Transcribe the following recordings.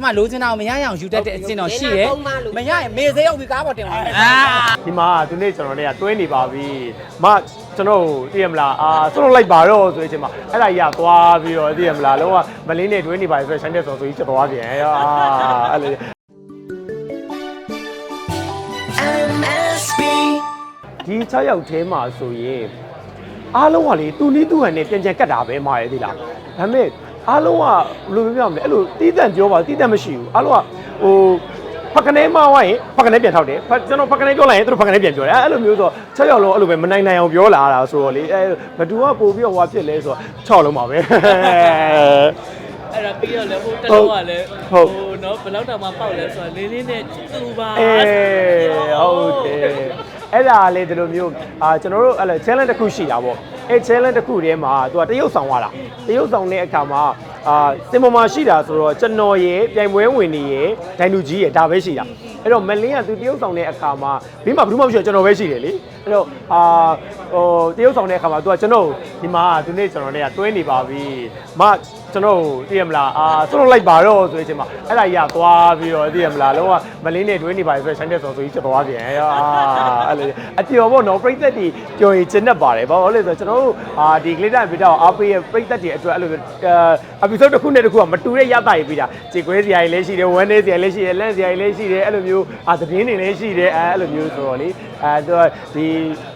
အမလိုချင်တာကိုမရရအောင်ယူတတ်တဲ့အကျင့်တော်ရှိတယ်မရရင်မေစေးရောက်ပြီးကားပေါ်တင်ပါမယ်အာဒီမှာဒီနေ့ကျွန်တော်တွေကတွဲနေပါပြီမကျွန်တော်သိရမလားအာဆွတ်လိုက်ပါတော့ဆိုတဲ့အချိန်မှာအဲ့ဒါကြီးကသွားပြီးတော့သိရမလားလုံးဝမလင်းနဲ့တွဲနေပါဆိုဆိုဆိုင်တဲ့ဆော်ဆိုကြီးချက်သွားပြန်အာအဲ့လို MSB ဒီ6ယောက်ထဲမှာဆိုရင်အားလုံးကလေသူနီးသူဟန်နဲ့ပြန်ပြန်ကတ်တာပဲမှာရသေးလားဒါပေမဲ့ အားလုံးကဘယ်လိုပြောရမလဲအဲ့လိုတီးတန့်ပြောပါတီးတန့်မရှိဘူးအားလုံးကဟိုဖကနေမဝိုင်းဖကနေပြန်ထောက်တယ်ဖကျွန်တော်ဖကနေပြောလိုက်ရင်သူတို့ဖကနေပြန်ပြောတယ်အဲ့လိုမျိုးဆို6ယောက်လုံးအဲ့လိုပဲမနိုင်နိုင်အောင်ပြောလာတာဆိုတော့လေအဲဘသူကပို့ပြီးတော့ဟွာဖြစ်လဲဆိုတော့6လုံးပါပဲအဲ့ဒါပြီးတော့လည်းဟိုတက်တော့ကလည်းဟုတ်ဟိုနော်ဘယ်လောက်တောင်မှပေါက်လဲဆိုတော့လေးလေးနဲ့သူ့ပါအေးဟုတ်တယ်အဲ့ဒါလေဒီလိုမျိုးအာကျွန်တော်တို့အဲ့လို challenge တစ်ခုရှိတာပေါ့ အဲ့ challenge တစ်ခုထဲမှာသူကတရုပ်ဆောင်သွားတာတရုပ်ဆောင်တဲ့အခါမှာအာစင်ပေါ်မှာရှိတာဆိုတော့ကျွန်တော်ရဲ့ပြိုင်ပွဲဝင်နေရဲ့ဒိုင်လူကြီးရဲ့ဒါပဲရှိတာအဲ့တော့မလင်းကသူတရုပ်ဆောင်တဲ့အခါမှာဘေးမှာဘယ်သူမှမရှိတော့ကျွန်တော်ပဲရှိတယ်လေအဲ့တော့အာဟိုတရုပ်ဆောင်တဲ့အခါမှာသူကကျွန်တော်ဒီမှာဒီနေ့ကျွန်တော်တွေကတွဲနေပါပြီမ ကျွန်တော်သိရမလားအာဆွတ်လိုက်ပါတော့ဆိုတဲ့အချိန်မှာအဲ့ဒါကြီးကသွားပြီးတော့သိရမလားလုံးဝမလင်းနဲ့တွဲနေပါဆိုဆိုင်တဲ့ဆော်ဆိုကြီးချက်သွားပြန်အာအဲ့လိုအပျော်ပေါ့နော်ပြိသက်တီပျော်ရင်ကျင်းတတ်ပါတယ်ဘာလို့လဲဆိုတော့ကျွန်တော်တို့အာဒီ glitter ဗီဒီယိုအားပေးရဲ့ပြိသက်တီအတွက်အဲ့လို episode တစ်ခုနဲ့တစ်ခုကမတူတဲ့ရတာကြီးပြီးတာခြေခွဲစရာကြီးလည်းရှိတယ်ဝမ်းနေစရာလည်းရှိတယ်လက်စရာကြီးလည်းရှိတယ်အဲ့လိုမျိုးအာသတင်းတွေလည်းရှိတယ်အဲ့လိုမျိုးဆိုတော့လေအဲသူကဒီ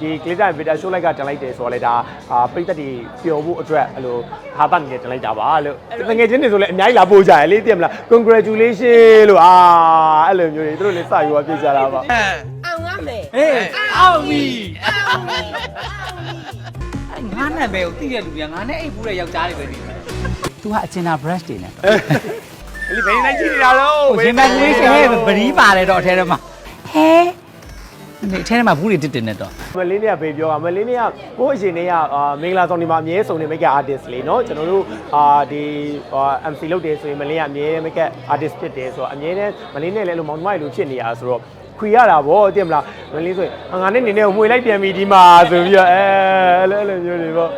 ဒီ glitter ဗီဒီယို show လိုက်ကတင်လိုက်တယ်ဆိုတော့လေဒါအာပြိသက်တီပျော်ဖို့အတွက်အဲ့လိုဟာပတ်နေတင်လိုက်တာပါလို့တကယ်ချင်းတွေဆိုလည်းအများကြီးလာပို့ကြရလေသိရမလား congratulation လို့အာအဲ့လိုမျိုးတွေသူတို့လည်းစယူရပြကြတာပါအောင်ရမယ်ဟေးအောင်ပြီငါနဲ့ပဲကိုသိတဲ့လူကငါနဲ့အိတ်ဘူးတဲ့ယောက်ျားတွေပဲဒီသူကအချင်တာ brush တွေနဲ့တော့အဲ့ဒီဘယ်နိုင်ကြည့်နေတာတော့ဟိုရှင်မလေးရှင်ဟဲ့ဗရီးပါတယ်တော့အထဲထဲမှာဟဲ ဒီအထဲထဲမှာဘူးတွေတစ်တင်နေတော့မလင်းလေးကဘေးပြောတာမလင်းလေးကကိုယ့်အရင်တည်းကအာမင်္ဂလာဆောင်ဒီမှာအမြဲဆုံနေမိတ်ကအာတစ်လေနော်ကျွန်တော်တို့အာဒီ MC လုပ်တယ်ဆိုရင်မလင်းကအမြဲမိတ်ကအာတစ်ဖြစ်တယ်ဆိုတော့အမြဲတမ်းမလင်းနဲ့လည်းလို့မောင်နှမလိုဖြစ်နေရဆိုတော့ခွေရတာဗောတည်မလားမလင်းဆိုရင်ငါနဲ့နေနေကိုမှွေလိုက်ပြန်ပြီဒီမှာဆိုပြီးတော့အဲအဲ့လိုမျိုးတွေဗော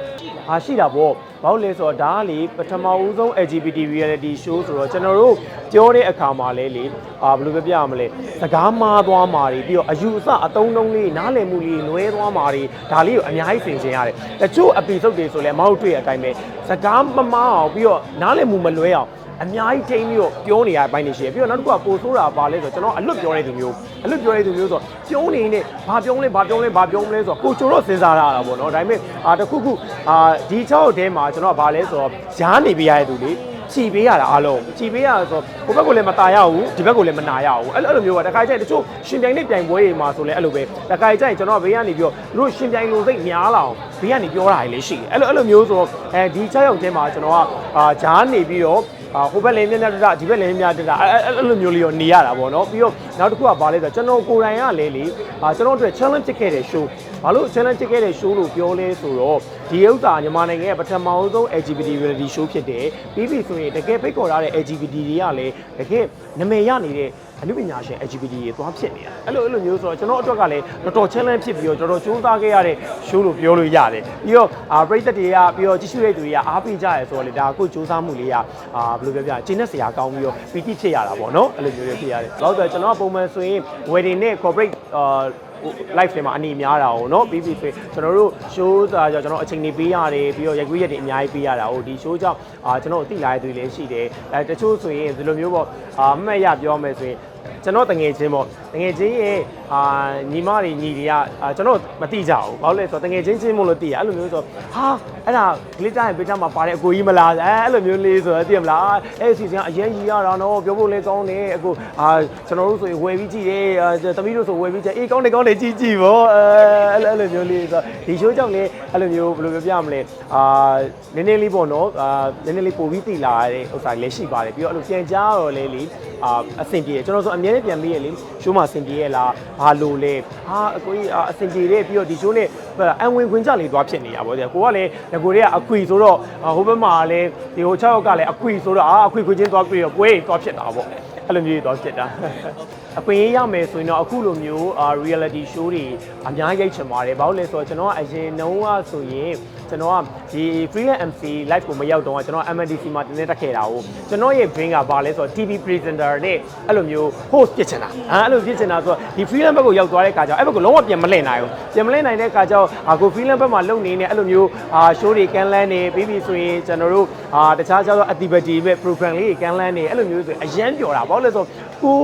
အားရှိတာဗောဘာလို့လဲဆိုတော့ဒါကလေပထမဦးဆုံး LGBT reality show ဆိုတော့ကျွန်တော်တို့ပြောတဲ့အခါမှာလဲလေအာဘယ်လိုပဲပြရမလဲစကားမားသွားမှာတွေပြီးတော့အယူအဆအတုံးတုံးလေးနားလည်မှုလေးလွဲသွားမှာတွေဒါလေးကိုအများကြီးဆင်ခြင်ရတယ်တချို့ episode တွေဆိုလဲမဟုတ်တွေ့ရအတိုင်းပဲစကားမမားအောင်ပြီးတော့နားလည်မှုမလွဲအောင် အများကြီးထိန်းပြီးတော့ပြောနေရတဲ့ဘိုင်းနေရှိရပြီးတော့နောက်တစ်ခုကပိုဆိုးတာပါလဲဆိုတော့ကျွန်တော်အလွတ်ပြောတဲ့သူမျိုးအလွတ်ပြောတဲ့သူမျိုးဆိုတော့ပြုံးနေနေဘာပြုံးလဲဘာပြုံးလဲဘာပြုံးလဲဆိုတော့ကိုချိုတော့စဉ်းစားရတာပေါ့နော်ဒါပေမဲ့အာတစ်ခုခုအာဒီ6အထဲမှာကျွန်တော်ကဘာလဲဆိုတော့ရားနေပြရတဲ့သူလေချီပေးရတာအားလုံးချီပေးရဆိုတော့ဟိုဘက်ကလည်းမตายရဘူးဒီဘက်ကလည်းမနာရဘူးအဲ့လိုအဲ့လိုမျိုးကတခါကျရင်တချို့ရှင်ပြိုင်တဲ့ပြိုင်ပွဲတွေမှာဆိုလဲအဲ့လိုပဲတခါကျရင်ကျွန်တော်ကဘေးကနေပြီးတော့သူတို့ရှင်ပြိုင်လို့စိတ်များလာအောင်ဘေးကနေပြောတာတွေလည်းရှိတယ်အဲ့လိုအဲ့လိုမျိုးဆိုတော့အဲဒီ6ယောက်ထဲမှာကျွန်တော်ကအာဂျားနေပြီးတော့အာ ဟိုဘက်လည်းမြတ်မြတ်တတဒီဘက်လည်းမြတ်မြတ်တတအဲ့အဲ့အဲ့လိုမျိုးလေးရောနေရတာပေါ့နော်ပြီးတော့နောက်တစ်ခုကဘာလဲဆိုတော့ကျွန်တော်ကိုယ်တိုင်ကလည်းလေအာကျွန်တော်တို့ challenge ဖြစ်ခဲ့တဲ့ show ဘာလို့ challenge ဖြစ်ခဲ့တဲ့ show လို့ပြောလဲဆိုတော့ ဒီဥစ္စာမြန်မာနိုင်ငံရဲ့ပထမဆုံး LGBT reality show ဖြစ်တယ်ပြီးပြီဆိုရင်တကယ်ဖိတ်ခေါ်ထားတဲ့ LGBT တွေကလည်းတကယ်နာမည်ရနေတဲ့အနုပညာရှင် LGBT တွေသွားဖြစ်နေတာအဲ့လိုအဲ့လိုမျိုးဆိုတော့ကျွန်တော်အတွက်ကလည်းတော်တော် challenge ဖြစ်ပြီးတော့တော်တော်စူးစမ်းခဲ့ရတဲ့ show လို့ပြောလို့ရတယ်ပြီးတော့အာပရိသတ်တွေကပြီးတော့ကြည့်ရှုတဲ့သူတွေကအားပေးကြရဲဆိုတော့လေဒါကိုစူးစမ်းမှုလေးကအာဘယ်လိုပြောပြကျင်းတဲ့ဆရာကောင်းပြီးတော့ပီတိဖြစ်ရတာပေါ့နော်အဲ့လိုမျိုးတွေဖြစ်ရတယ်နောက်ဆိုကျွန်တော်ကပုံမှန်ဆိုရင် wedding နဲ့ corporate အာ live တွေမှာအနေများတာ哦เนาะပြီးပြီဆိုရင်ကျွန်တော်တို့ show သာကြောင့်ကျွန်တော်အချိန်နေပေးရတယ်ပြီးတော့ရိုက်ကွေးရက်တွေအများကြီးပေးရတာ哦ဒီ show ကြောင့်အာကျွန်တော်သိလာတဲ့သူတွေလည်းရှိတယ်အဲတချို့ဆိုရင်ဒီလိုမျိုးပေါ့အာမှတ်ရပြောမယ်ဆိုရင် ကျွန်တော်တငယ်ချင်းပေါ့တငယ်ချင်းရဲ့အာညီမတွေညီတွေကအာကျွန်တော်မသိကြဘူးဘာလို့လဲဆိုတော့တငယ်ချင်းချင်းမို့လို့သိရအဲ့လိုမျိုးဆိုတော့ဟာအဲ့ဒါ glitter ရဲ့ picture မှာပါတဲ့အကိုကြီးမလားအဲအဲ့လိုမျိုးလေးဆိုတော့သိရမလားအဲ့ဒီစီစဉ်ကအရင်ကြီးရတာနော်ပြောဖို့လည်းကောင်းတယ်အကိုအာကျွန်တော်တို့ဆိုရင်ဝယ်ပြီးကြည့်တယ်အာသမီးတို့ဆိုဝယ်ပြီးကြည့်အေးကောင်းတယ်ကောင်းတယ်ကြည့်ကြည့်ပေါ့အဲအဲ့လိုအဲ့လိုမျိုးလေးဆိုတော့ဒီ show ကြောင့်လည်းအဲ့လိုမျိုးဘယ်လိုပြောပြမလဲအာနည်းနည်းလေးပေါ့နော်အာနည်းနည်းလေးပို့ပြီးတည်လာတဲ့ဥစ္စာလည်းရှိပါတယ်ပြီးတော့အဲ့လိုပြန်ကြားတော့လေလေအာအဆင်ပြေတယ်ကျွန်တော်ဆိုအမြဲတမ်းပြန်ပြီးရလေ show မှာအဆင်ပြေရဲ့လားဘာလို့လဲဟာအကိုကြီးအဆင်ပြေတယ်ပြီးတော့ဒီ show နဲ့အန်ဝင်ခွင်ကြလေးသွားဖြစ်နေရပါဘောကိုကလည်းငကိုတွေကအခွေဆိုတော့ဟိုဘက်မှာလည်းဒီဟို6ယောက်ကလည်းအခွေဆိုတော့အာအခွေခွေချင်းသွားပြီးတော့ပွဲသွားဖြစ်တာပေါ့အဲ့လိုမျိုးသွားဖြစ်တာအခွင့်အရေးရမယ်ဆိုရင်တော့အခုလိုမျိုး reality show တွေအများကြီးရိုက်ချင်ပါတယ်ဘာလို့လဲဆိုတော့ကျွန်တော်ကအရင်နှုံးကဆိုရင် ကျွန်တော်ကဒီ freelance MC live ကိုမရောက်တော့ကျွန်တော် MNDC မှာတင်းနေတက်ခဲ့တာကိုကျွန်တော်ရဲ့ brain ကဘာလဲဆိုတော့ TV presenter နဲ့အဲ့လိုမျိုး host ဖြစ်ချင်တာအဲအဲ့လိုဖြစ်ချင်တာဆိုတော့ဒီ freelance ဘက်ကိုရောက်သွားတဲ့ခါကျတော့အဲ့ဘက်ကိုလုံးဝပြန်မလှည့်နိုင်ဘူးပြန်မလှည့်နိုင်တဲ့ခါကျတော့အာကို freelance ဘက်မှာလုပ်နေနေအဲ့လိုမျိုးအာ show တွေကန်လန်းနေပြီးပြီဆိုရင်ကျွန်တော်တို့အာတခြားခြားသော activity ပဲ program လေးတွေကန်လန်းနေအဲ့လိုမျိုးဆိုရင်အရန်ပျော်တာဘာလို့လဲဆိုတော့ကို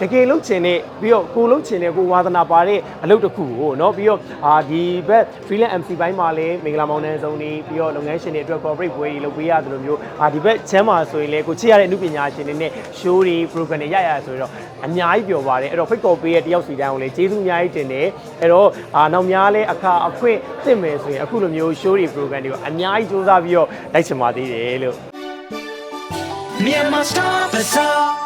တကယ်လုံးချင်တဲ့ပြီးတော့ကိုလုံးချင်တဲ့ကိုဝါသနာပါတဲ့အလုပ်တစ်ခုကိုเนาะပြီးတော့အာဒီဘက် freelance MC ဘိုင်းမှာလည်းမင်္ဂလာမောင်နှံစုံတွေပြီးတော့လုပ်ငန်းရှင်တွေအတွက် corporate ပွဲတွေလုပ်ပေးရတယ်လို့မျိုးအာဒီဘက်ချမ်းမှာဆိုရင်လည်းကိုချစ်ရတဲ့အမှုပညာရှင်တွေနဲ့ show တွေ program တွေရရဆိုတော့အများကြီးပျော်ပါတယ်အဲ့တော့ဖိတ်ခေါ်ပေးတဲ့တယောက်စီတိုင်းကိုလည်းကျေးဇူးအများကြီးတင်တယ်အဲ့တော့အာနောက်များလဲအခါအခွင့်သင့်မယ်ဆိုရင်အခုလိုမျိုး show တွေ program တွေကိုအများကြီးစူးစမ်းပြီးတော့လိုက်ချင်ပါသေးတယ်လို့ Myanmar Star Bazaar.